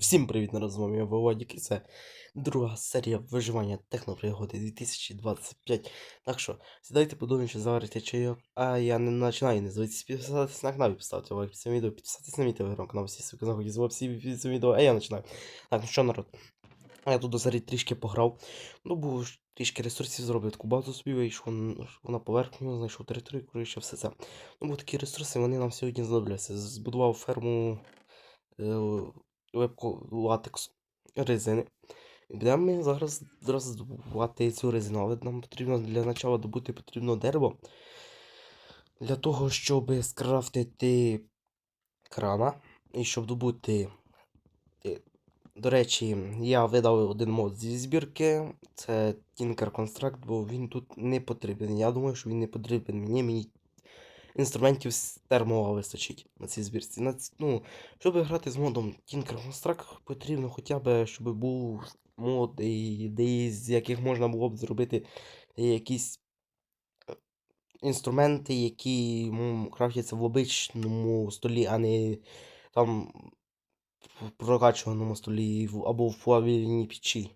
Всім привіт, народ, з вами я Володік, і це друга серія виживання технопригоди 2025. Так що, сідайте подумайте, заварите чайок, а я не починаю, не забудьте підписатися на канал, поставити лайк під цим відео, підписатися на мій телеграм-канал, всі ссылки знаходяться в описі під цим відео, а я починаю. Так, ну що, народ, я тут до трішки пограв, ну, бо трішки ресурсів зробив, таку базу собі вийшов на поверхню, знайшов територію, коротше, все це. Ну, бо такі ресурси, вони нам сьогодні знадобляться. Збудував ферму е, лепку латексу резини. І будемо ми зараз, зараз здобувати цю резину, але нам потрібно для початку добути потрібно дерево. Для того, щоб скрафтити крана. І щоб добути. е, До речі, я видав один мод зі збірки. Це Tinker Construct, бо він тут не потрібен. Я думаю, що він не потрібен мені. Мені інструментів з термова вистачить на цій збірці. На, ну, щоб грати з модом Tinker Construct, потрібно хоча б, щоб був мод, і- з яких можна було б зробити якісь е, інструменти, які крафтяться в обичному столі, а не там в прокачуваному столі або в плавильній печі.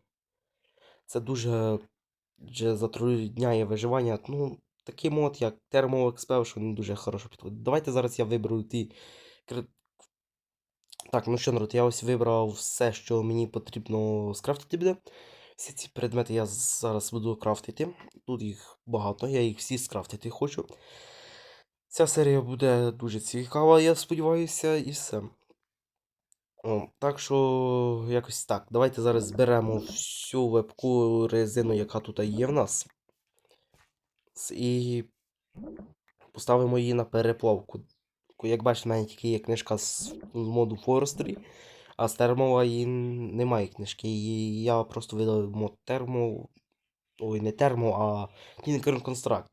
Це дуже, дуже затрудняє виживання. Ну, такий мод, як Thermal Expel, що не дуже хорошо підходить. Давайте зараз я виберу ті. Так, ну що, народ, я ось вибрав все, що мені потрібно скрафтити буде. Всі ці предмети я зараз буду крафтити. Тут їх багато, я їх всі скрафтити хочу. Ця серія буде дуже цікава, я сподіваюся, і все. О, так що, якось так. Давайте зараз зберемо всю вебку резину, яка тут є в нас. І поставимо її на переплавку. Як бачите, в мене тільки є книжка з моду Forestry, а з термова її немає книжки. І я просто видав мод термо. Ой, не термо, а Tinker Construct.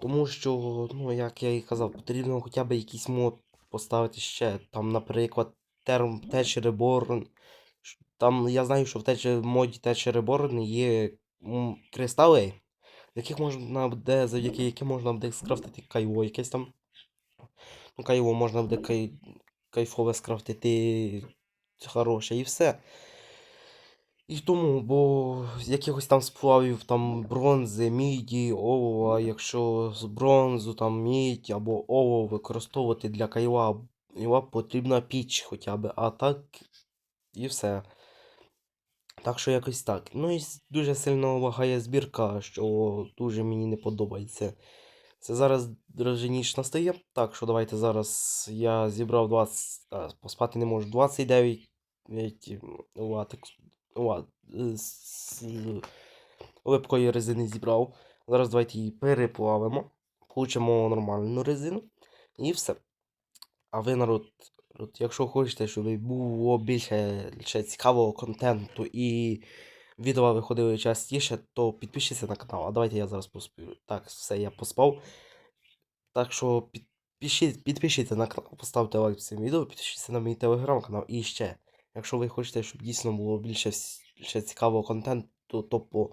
Тому що, ну, як я і казав, потрібно хоча б якийсь мод поставити ще. Там, наприклад, терм Tech Reborn. Там я знаю, що в Tech, моді Tech Reborn є кристали, яких можна буде, завдяки яким можна буде скрафтити кайво якесь там. Ну, кайво можна буде кай... кайфове скрафтити хороше і все. І тому, бо з якихось там сплавів там бронзи, міді, олова, якщо з бронзу, там мідь або олово використовувати для кайла, його потрібна піч хоча б, а так і все. Так що якось так. Ну і дуже сильно лагає збірка, що дуже мені не подобається. Це зараз ніч настає. Так що давайте зараз я зібрав 20. А, поспати не можу. 29 ведь, латекс. Е, з липкої резини зібрав. Зараз давайте її переплавимо. Получимо нормальну резину. І все. А ви, народ, от, якщо хочете, щоб було більше ще цікавого контенту і відео виходили частіше, то підпишіться на канал. А давайте я зараз поспію. Так, все, я поспав. Так що підпишіть, підпишіться на канал, поставте лайк цим відео, підпишіться на мій телеграм-канал. І ще, якщо ви хочете, щоб дійсно було більше ще цікавого контенту, то, по,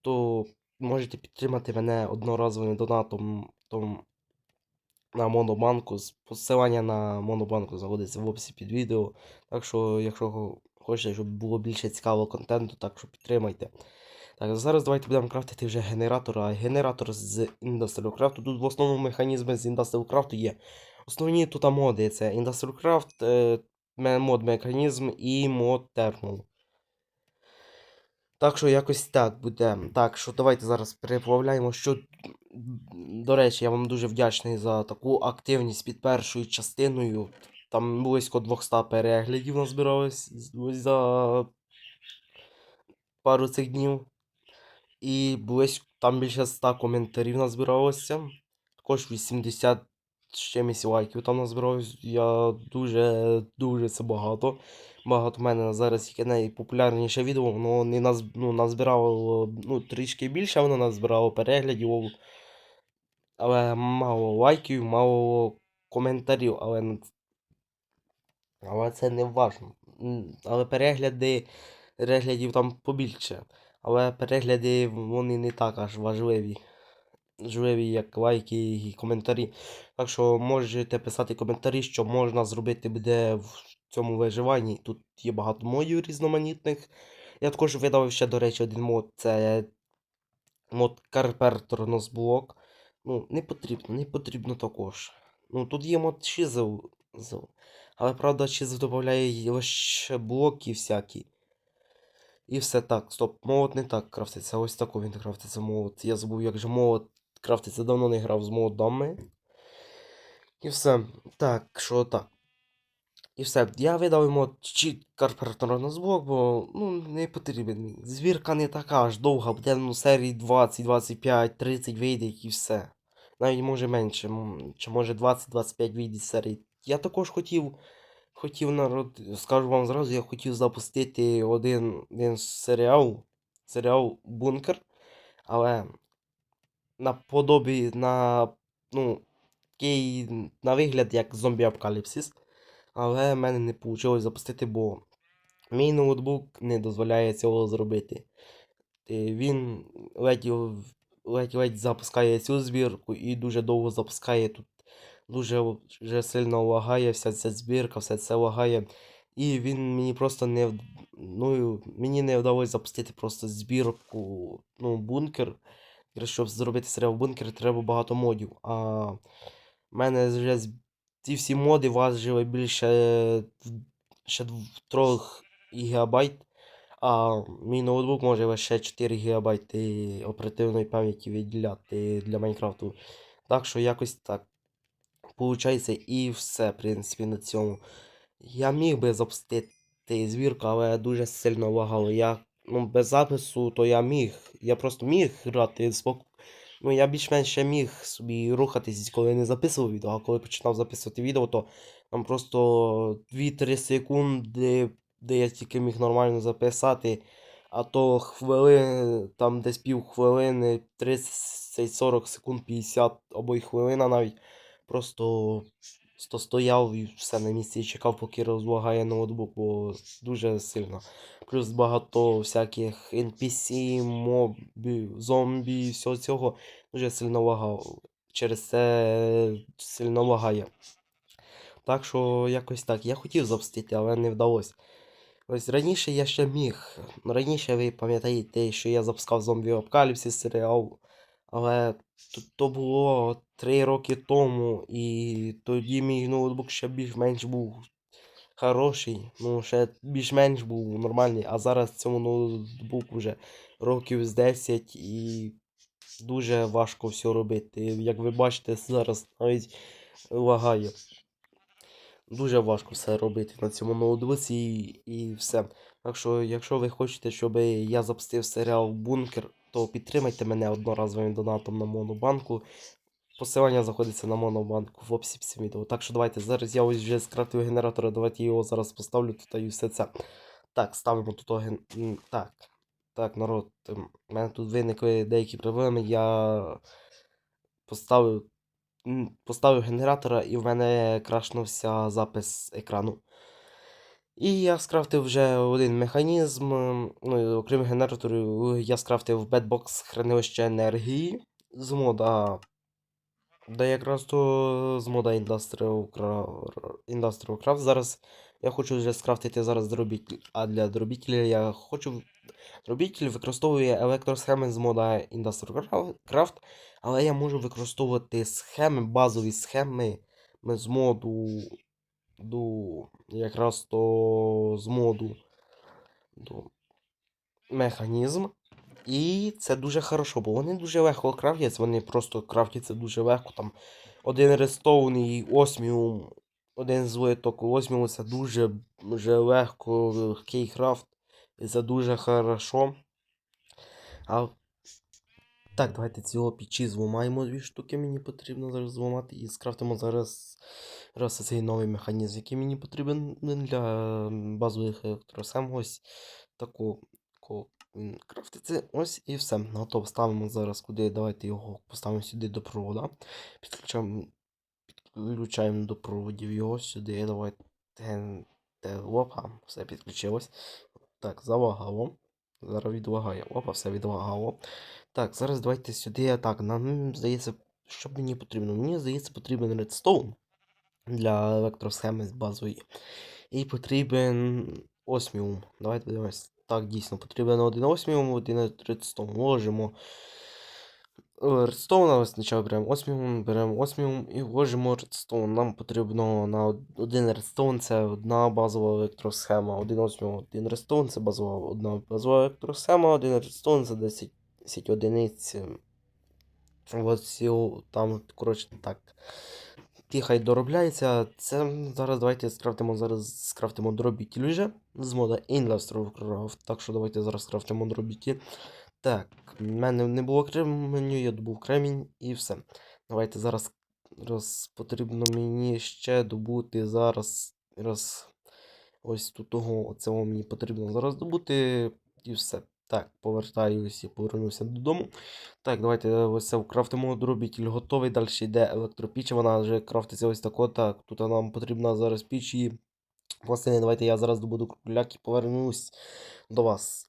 то можете підтримати мене одноразовим донатом том, на монобанку. Посилання на монобанку знаходиться в описі під відео. Так що, якщо хочете, щоб було більше цікавого контенту, так що підтримайте. Так, зараз давайте будемо крафтити вже генератор, а генератор з Industrial Craft. Тут в основному механізми з Industrial Craft є. Основні тут моди це Industrial Craft, е, мод механізм і мод Thermal. Так що якось так буде. Так що давайте зараз переплавляємо. Що, до речі, я вам дуже вдячний за таку активність під першою частиною. Там близько 200 переглядів назбиралось за пару цих днів. І близько там більше 100 коментарів назбиралося. Також 80 з чимось лайків там назбиралось. Я дуже, дуже це багато. Багато в мене зараз яке найпопулярніше відео, воно не наз, ну, назбирало ну, трішки більше, воно назбирало переглядів. Але мало лайків, мало коментарів, але, але це не важно. Але перегляди, переглядів там побільше. Але перегляди вони не так аж важливі. Важливі, як лайки і коментарі. Так що можете писати коментарі, що можна зробити буде в цьому виживанні. Тут є багато модів різноманітних. Я також видав ще, до речі, один мод. Це мод Carpenter Нозблок. Ну, не потрібно, не потрібно також. Ну, тут є мод Chisel. Але правда, Chisel додає лише блоки всякі. І все так, стоп, молот не так крафтиться, ось так він крафтиться молот. Я забув, як же молот крафтиться, давно не грав з молотами. І все. Так, що так. І все. Я видав йому чи карпертора на звук, бо ну, не потрібен. Звірка не така аж довга, буде ну, серії 20, 25, 30 вийде і все. Навіть може менше, чи може 20-25 вийде серій. Я також хотів, хотів народ, скажу вам зразу, я хотів запустити один, один серіал, серіал Бункер, але на подобі, на, ну, такий, на вигляд як зомбі апокаліпсис. Але в мене не вийшло запустити, бо мій ноутбук не дозволяє цього зробити. Е, Він ледь, ледь, ледь запускає цю збірку і дуже довго запускає тут. Дуже вже сильно лагає вся ця збірка, все це лагає. І він мені просто не ну, мені не вдалося запустити просто збірку, ну, бункер. Щоб зробити серіал бункер, треба багато модів. А в мене вже ці всі моди важили більше ще 3 гігабайт, а мій ноутбук може лише 4 гігабайти оперативної пам'яті виділяти для Майнкрафту. Так що якось так. Получається і все, в принципі, на цьому. Я міг би запустити звірку, але дуже сильно лагало. Я, ну, без запису, то я міг. Я просто міг грати спок... Ну, я більш-менш ще міг собі рухатись, коли не записував відео, а коли починав записувати відео, то там просто 2-3 секунди, де я тільки міг нормально записати, а то хвилини, там десь пів хвилини, 30-40 секунд, 50 або й хвилина навіть. Просто сто стояв і все на місці і чекав, поки розлагає ноутбук, бо дуже сильно. Плюс багато всяких NPC, мобів, зомбі, всього цього дуже сильно лагав. Через це сильно лагає. Так що якось так. Я хотів запустити, але не вдалося. Ось раніше я ще міг. Раніше ви пам'ятаєте, що я запускав зомбі Апокаліпсис серіал. Але то, було 3 роки тому, і тоді мій ноутбук ще більш-менш був хороший. Ну, ще більш-менш був нормальний, а зараз цьому ноутбуку вже років з 10 і дуже важко все робити. Як ви бачите, зараз навіть лагає. Дуже важко все робити на цьому ноутбуці і, і все. Так що, якщо ви хочете, щоб я запустив серіал Бункер, то підтримайте мене одноразовим донатом на Монобанку. Посилання знаходиться на Монобанку в описі під відео. Так що давайте зараз я ось вже скрафтив генератора, давайте його зараз поставлю тут і все це. Так, ставимо тут ген... Так. Так, народ, у мене тут виникли деякі проблеми. Я поставив поставив генератора і в мене крашнувся запис екрану. І я скрафтив вже один механізм. Ну, і окрім генераторів, я скрафтив Bedbox хранилище енергії з мода. Да якраз то з мода Industrial. Industrial Craft. Зараз я хочу вже скрафтити зараз дробітель. А для дробітеля я хочу. Дробітель використовує електросхеми з мода Industrial Craft, але я можу використовувати схеми, базові схеми з моду. До, якраз то з моду до механізм. І це дуже хорошо, бо вони дуже легко крафтяться, вони просто крафтяться дуже легко. Там один редстоун і осміум, один злиток осміум це дуже, дуже легко, легкий. І це дуже хорошо. А... Так, давайте цього пічі зламаємо дві штуки, мені потрібно зараз зламати. І скрафтимо зараз раз цей новий механізм, який мені потрібен для базових електросем. Ось таку він. Ось і все. Готово. Ставимо зараз куди. Давайте його поставимо сюди до провода. Підключаємо, підключаємо до проводів його сюди. Давайте. Опа, все підключилось. Так, залагало. Зараз відлагає. Опа, все відлагало. Так, зараз давайте сюди. Так, нам здається, що мені потрібно? Мені здається, потрібен редстоун для електросхеми з базової. І потрібен осміум. Давайте подивимось. Так, дійсно, потрібен один осміум, один редстоун. Ложимо. Редстоун спочатку беремо осміум, беремо осміум і вложимо редстоун. Нам потрібно на один редстоун це одна базова електросхема. Один осміум, один редстоун це базова одна базова електросхема, один редстоун це 10, 10 одиниць. Ось цього, там, коротше, так. Ті доробляється. Це зараз давайте скрафтимо зараз скрафтимо дробітіль вже з мода Industrial Так що давайте зараз скрафтимо дробітіль. Так, в мене не було кременю, я добув кремінь і все. Давайте зараз раз потрібно мені ще добути зараз. Раз ось тут того, оцього мені потрібно зараз добути і все. Так, повертаюся і повернуся додому. Так, давайте ось це крафтимо дробітіль готовий. Далі йде електропіч, вона вже крафтиться ось тако. Так, тут нам потрібна зараз піч і пластини. Давайте я зараз добуду кругляк і повернусь до вас.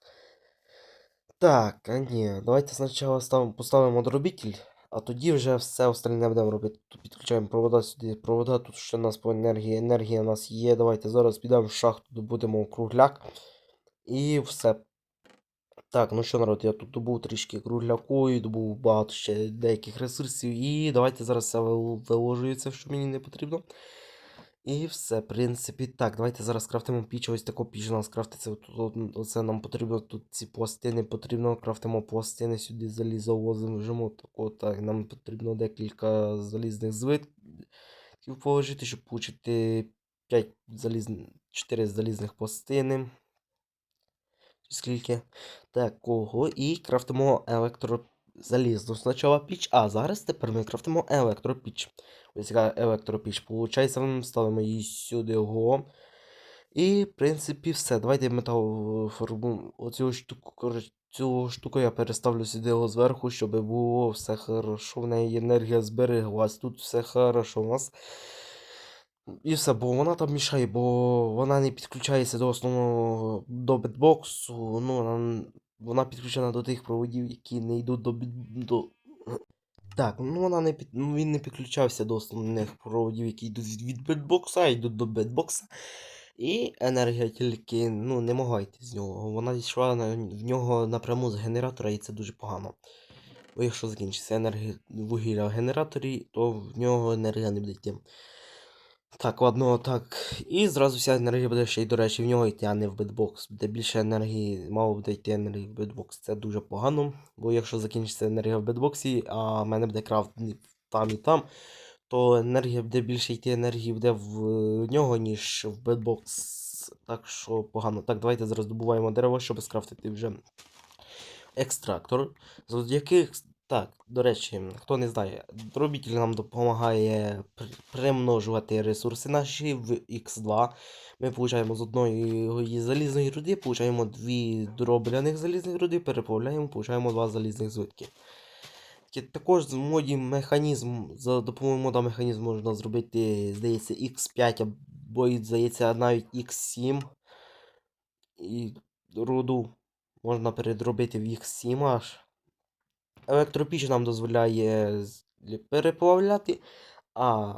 Так, а ні, давайте спочатку поставимо дробітіль, а тоді вже все остальне будемо робити. Тут підключаємо провода сюди, провода, тут ще у нас по енергії. Енергія у нас є. Давайте зараз підемо в шахту, добудемо кругляк. І все. Так, ну що, народ, я тут добув трішки кругляку і добув багато ще деяких ресурсів. І давайте зараз все вил- виложую це, що мені не потрібно. І все, в принципі, так, давайте зараз крафтимо піч, ось таку піч у нас. Оце нам потрібно, тут ці пластини потрібно, крафтимо пластини сюди залізо возимо. Так, нам потрібно декілька залізних звитків положити, щоб отримати 5 залізних, 4 залізних пластини. Скільки? Такого. І крафтимо електрозалізну спочатку піч, а зараз тепер ми крафтимо електропіч. Ось така електропіч. Получається, ставимо її сюди го. І, в принципі, все. Давайте метал. Оцю штуку, цю штуку я переставлю сюди його зверху, щоб було все хорошо. В неї енергія збереглась. Тут все хорошо у нас. І бо вона там мішає, бо вона не підключається до основного до бетбоксу. Ну, вона, вона підключена до тих проводів, які не йдуть до до. Так, ну вона не під... ну, він не підключався до основних проводів, які йдуть від, від бетбокса, а йдуть до бетбокса. І енергія тільки, ну, не могла йти з нього. Вона йшла на... в нього напряму з генератора, і це дуже погано. Бо якщо закінчиться енергія вугілля в генераторі, то в нього енергія не буде йти. Так, ладно, так. І зразу вся енергія буде ще й, до речі, в нього йти, а не в бетбокс. Буде більше енергії, мало буде йти енергії в бетбокс. Це дуже погано. Бо якщо закінчиться енергія в бетбоксі, а в мене буде крафт там і там, то енергія буде більше йти енергії буде в нього, ніж в бетбокс. Так що погано. Так, давайте зараз добуваємо дерево, щоб скрафтити вже екстрактор. З яких. Так, до речі, хто не знає, дробітель нам допомагає примножувати ресурси наші в X2. Ми получаємо з одної залізної руди, получаємо дві дробляних залізних руди, переплавляємо, получаємо два залізних звитки. Також з моді механізм, за допомогою мода механізму можна зробити, здається, X5 або, здається, навіть X7. І руду можна передробити в X7 аж. Електропіч нам дозволяє переплавляти, а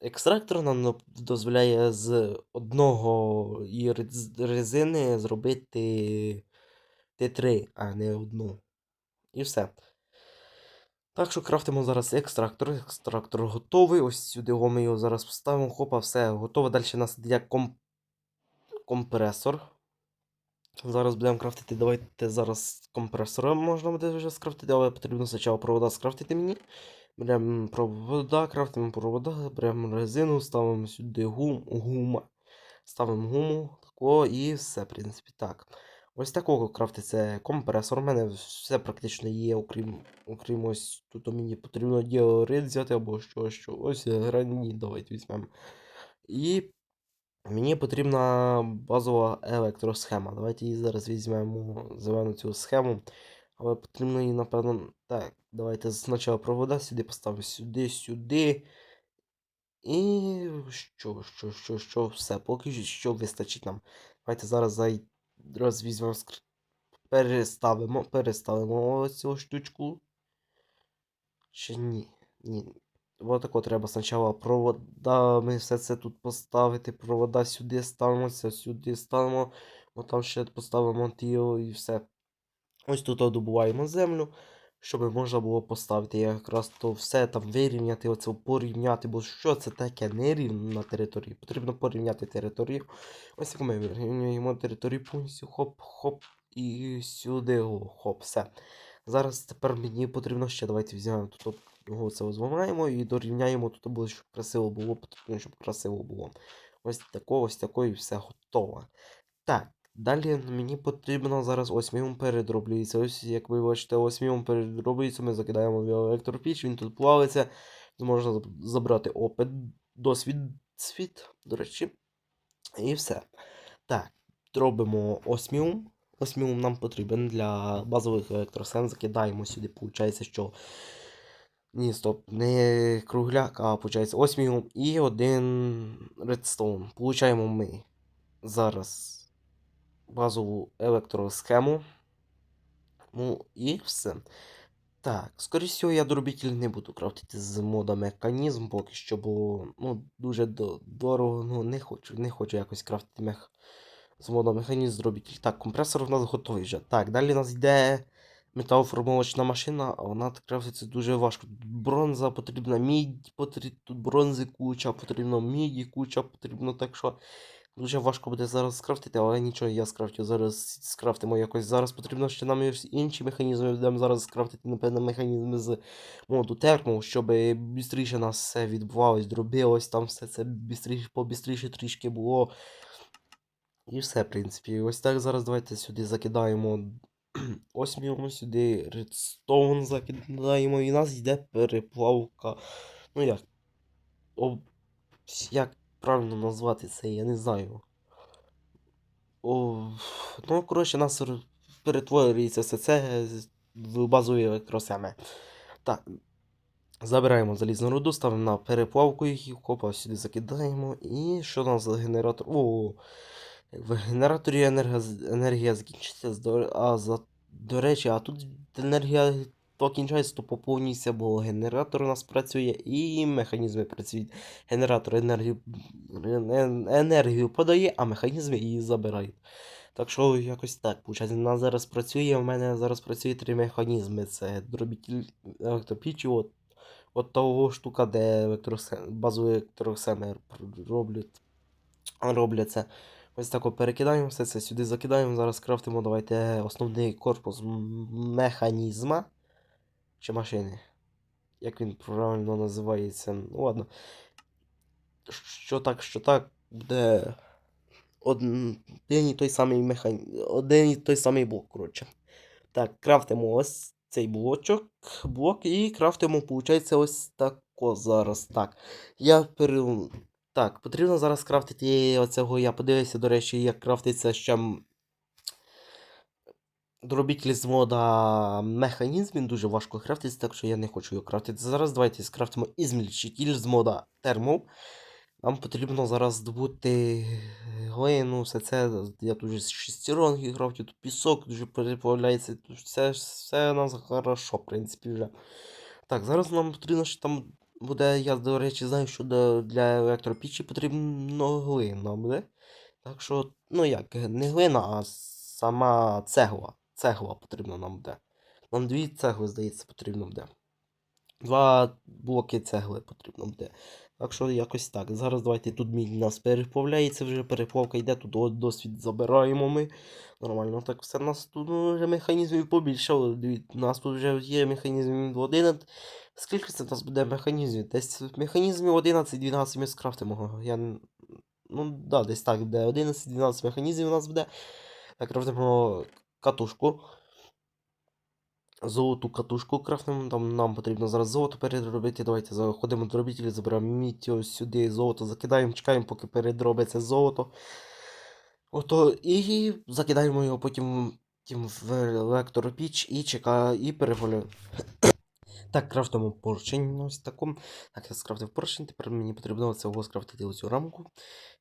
екстрактор нам дозволяє з одного резини зробити Т3, а не одну. І все. Так що крафтимо зараз екстрактор. Екстрактор готовий. Ось сюди ми його зараз поставимо. Хопа, все готове. Далі у нас йде комп... компресор. Зараз будемо крафтити. Давайте зараз компресора можна буде вже скрафтити, але потрібно спочатку провода скрафтити мені. Беремо провода, крафтимо провода, беремо резину, ставимо сюди гум, гума. Ставимо гуму, тако, і все, в принципі, так. Ось такого крафтиться компресор. У мене все практично є, окрім, окрім ось тут мені потрібно діорит взяти або що, що. Ось граніт, давайте візьмемо. І Мені потрібна базова електросхема. Давайте її зараз візьмемо зелену цю схему. Але потрібно її, напевно. Так, давайте спочатку провода сюди поставимо сюди, сюди. І що, що, що, що, все, поки що вистачить нам. Давайте зараз зай... раз візьмемо скр... переставимо, переставимо ось цю штучку. Чи ні? Ні. Отако треба спочатку проводами все це тут поставити. Провода сюди ставимо, сюди ставимо. От там ще поставимо тіо і все. Ось тут добуваємо землю, щоб можна було поставити якраз то все там вирівняти, оце порівняти, бо що це таке нерівна територія. Потрібно порівняти територію. Ось як ми вирівнюємо територію повністю, хоп-хоп, і сюди, хоп, все. Зараз тепер мені потрібно ще, давайте візьмемо тут його це зламаємо і дорівняємо тут буде, щоб красиво було, щоб красиво було. Ось тако, ось тако і все готово. Так, далі мені потрібно зараз ось міум передроблюється. Ось, як ви бачите, осьміум передроблюється, ми закидаємо в електропіч, він тут плавиться. Можна забрати опит, досвід, світ, до речі. І все. Так, робимо осміум. Осміум нам потрібен для базових електросхем. Закидаємо сюди, виходить, що. Ні, стоп, не кругляк, а виходить осміум і один редстоун. Получаємо ми зараз базову електросхему. Ну і все. Так, скоріше всього, я дробітель не буду крафтити з мода механізм поки що, бо ну, дуже дорого, ну не хочу, не хочу якось крафтити мех з мода механізм зробітель. Так, компресор в нас готовий вже. Так, далі у нас йде металоформовочна машина, а вона крафтиться дуже важко. Бронза потрібна, мідь, потрібна, тут бронзи куча, потрібно міді куча, потрібно так що. Дуже важко буде зараз скрафтити, але нічого, я скрафтю. Зараз скрафтимо якось. Зараз потрібно ще нам інші механізми. Будемо зараз скрафтити, напевно, механізми з моду термо, щоб швидше нас все відбувалось, дробилось, там все це бістріше, побістріше трішки було. І все, в принципі. Ось так зараз давайте сюди закидаємо. Ось ми сюди редстоун закидаємо, і у нас йде переплавка. Ну як? Об... Як правильно назвати це, я не знаю. О, ну, коротше, нас перетворюється все це в базові електросхеми. Так. Забираємо залізну руду, ставимо на переплавку їх, копа сюди закидаємо. І що у нас за генератор? О, в генераторі енергія, енергія закінчиться. А за, до речі, а тут енергія покінчається, то поповнюється, бо генератор у нас працює і механізми працюють. Генератор енергію, енергію подає, а механізми її забирають. Так що якось так. Получається, у нас зараз працює, у мене зараз працює три механізми. Це дробітель електропічі, от, от того штука, де електросхем, базові електросхеми роблять, робляться. Ось так перекидаємо все це сюди закидаємо. Зараз крафтимо. Давайте основний корпус механізма чи машини. Як він правильно називається? Ну ладно. Що так, що так, буде один і той самий механізм. Один і той самий блок, коротше. Так, крафтимо ось цей блочок, блок і крафтимо, виходить, ось тако зараз. Так. Я пере... Так, потрібно зараз крафтити оцього. Я подивився, до речі, як крафтиться ще. Дробітель з мода механізм, він дуже важко крафтиться, так що я не хочу його крафтити. Зараз давайте скрафтимо ізмільчитель з мода термо. Нам потрібно зараз здобути глину, все це. Я тут вже шестеронки крафтю, тут пісок дуже переплавляється. Все, все у нас хорошо, в принципі, вже. Так, зараз нам потрібно, що там буде. Я, до речі, знаю, що для електропічі потрібно глина буде. Так що, ну як, не глина, а сама цегла. Цегла потрібна нам буде. Нам дві цегли, здається, потрібно буде. Два блоки цегли потрібно буде. Так що якось так. Зараз давайте тут мідь нас переплавляється, вже переплавка йде, тут досвід забираємо ми. Нормально, так все нас тут ну, вже механізмів побільшало. У нас тут вже є механізмів 11. Скільки це у нас буде механізмів? Десь механізмів 11-12 ми скрафтимо. Я... Ну, да, десь так буде. 11-12 механізмів у нас буде. Так, крафтимо катушку. Золоту катушку крафтимо, там нам потрібно зараз золото переробити. Давайте заходимо до робітелі, забираємо мітіо сюди, золото закидаємо, чекаємо, поки передробиться золото. Ото, і закидаємо його потім в електропіч і чекаємо, і переголюємо. Так, крафтимо поршень ось таком. Так, я скрафтив поршень, тепер мені потрібно цього скрафтити оцю рамку.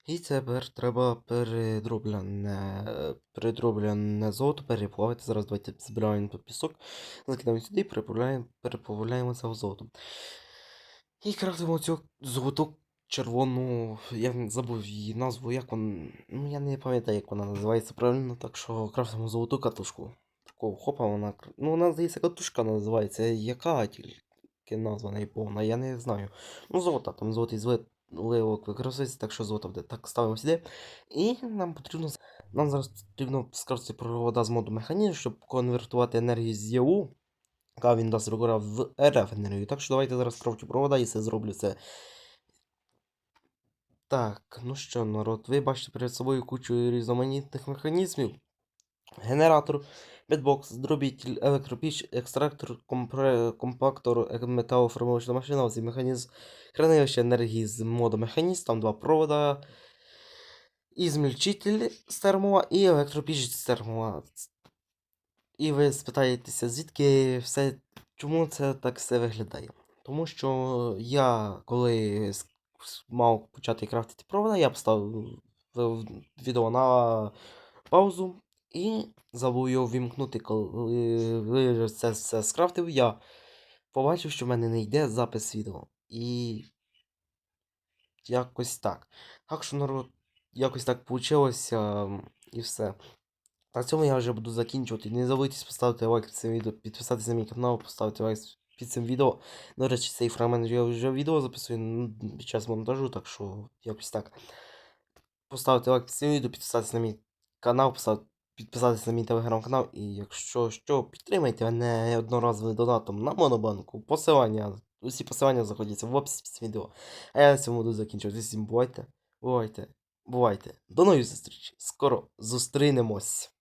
І тепер треба передроблене, передроблене золото переплавити. Зараз давайте збираємо тут пісок, закидаємо сюди і переплавляємо, переплавляємо це в золото. І крафтимо цю золоту червону. Я забув її назву, як вона. Ну я не пам'ятаю, як вона називається правильно, так що крафтимо золоту катушку. Такого хопа вона. Ну, вона здається, катушка називається. Яка тільки назва не повна, я не знаю. Ну, золота, там золотий зливок використовується, так що золото буде. Так, ставимо сюди. І нам потрібно. Нам зараз потрібно скрафтити провода з моду механізм, щоб конвертувати енергію з ЄУ яка він дасть рукора в РФ енергію. Так що давайте зараз крафтю провода і це зроблю це. Так, ну що, народ, ви бачите перед собою кучу різноманітних механізмів. Генератор, бітбокс, дробітель, електропіч, екстрактор, компактор, е- металоформовочна машина, ось механізм, хранилище енергії з моду механізм, там два провода, і змільчитель з термова, і електропіч з термова. І ви спитаєтеся, звідки все, чому це так все виглядає? Тому що я, коли мав почати крафтити провода, я поставив відео на паузу і забув його вімкнути. Коли це все скрафтив, я побачив, що в мене не йде запис відео. І якось так. Так що народ, якось так вийшло і все. На цьому я вже буду закінчувати. Не забудьте поставити лайк під цим відео, підписатися на мій канал, поставити лайк під цим відео. До речі, цей фрагмент я вже відео записую під час монтажу, так що якось так. Поставити лайк під цим відео, підписатися на мій канал, постав- підписатися на мій телеграм-канал. І якщо що, підтримайте мене одноразовим донатом на монобанку. Посилання. Усі посилання знаходяться в описі під відео. А я на цьому буду закінчувати. Всім бувайте, бувайте, бувайте. До нових зустрічей. Скоро зустрінемось.